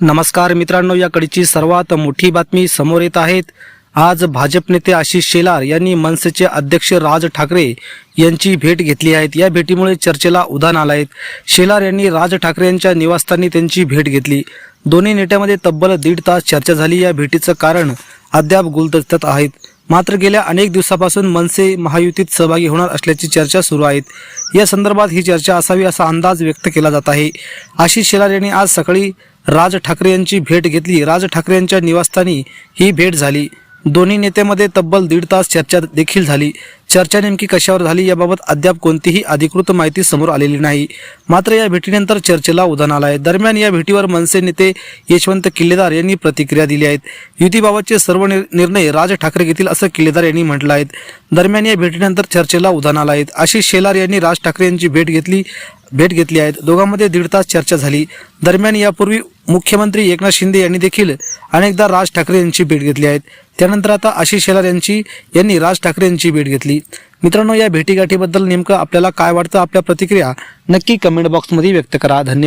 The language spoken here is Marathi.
नमस्कार मित्रांनो याकडची सर्वात मोठी बातमी समोर येत आहेत. आज भाजप नेते आशिष शेलार यांनी मनसेचे अध्यक्ष राज ठाकरे यांची भेट घेतली आहेत या भेटीमुळे चर्चेला उधाण आलं आहे. शेलार यांनी राज ठाकरे यांच्या निवासस्थानी त्यांची भेट घेतली. दोन्ही नेत्यामध्ये तब्बल दीड तास चर्चा झाली. या भेटीचं कारण अद्याप गुलदस्त्यात आहेत. मात्र गेल्या अनेक दिवसापासून मनसे महायुतीत सहभागी होणार असल्याची चर्चा सुरू आहेत या संदर्भात ही चर्चा असावी असा अंदाज व्यक्त केला जात आहे. आशिष शेलार यांनी आज सकाळी राज ठाकरे यांची भेट घेतली. राज ठाकरे यांच्या निवासस्थानी ही भेट झाली. दोन्ही नेत्यामध्ये तब्बल दीड तास चर्चा देखील झाली. चर्चा नेमकी कशावर झाली याबाबत अद्याप कोणतीही अधिकृत माहिती समोर आलेली नाही. मात्र या भेटीनंतर चर्चेला उधाण आलं आहे. दरम्यान या भेटीवर मनसे नेते यशवंत किल्लेदार यांनी प्रतिक्रिया दिली आहेत. युतीबाबतचे सर्व निर्णय राज ठाकरे घेतील असं किल्लेदार यांनी म्हटलं आहे. दरम्यान या भेटीनंतर चर्चेला उधाण आलं आहे. आशिष शेलार यांनी राज ठाकरे यांची भेट घेतली भेट घेतली आहेत दोघांमध्ये दीड तास चर्चा झाली. दरम्यान यापूर्वी मुख्यमंत्री एकनाथ शिंदे यांनी देखील अनेकदा राज ठाकरे यांची भेट घेतली आहेत त्यानंतर आता आशिष शेलार यांची यांनी राज ठाकरे यांची भेट घेतली. मित्रांनो या भेटीगाठीबद्दल नेमकं आपल्याला काय वाटतं? आपल्या प्रतिक्रिया नक्की कमेंट बॉक्समध्ये व्यक्त करा. धन्यवाद.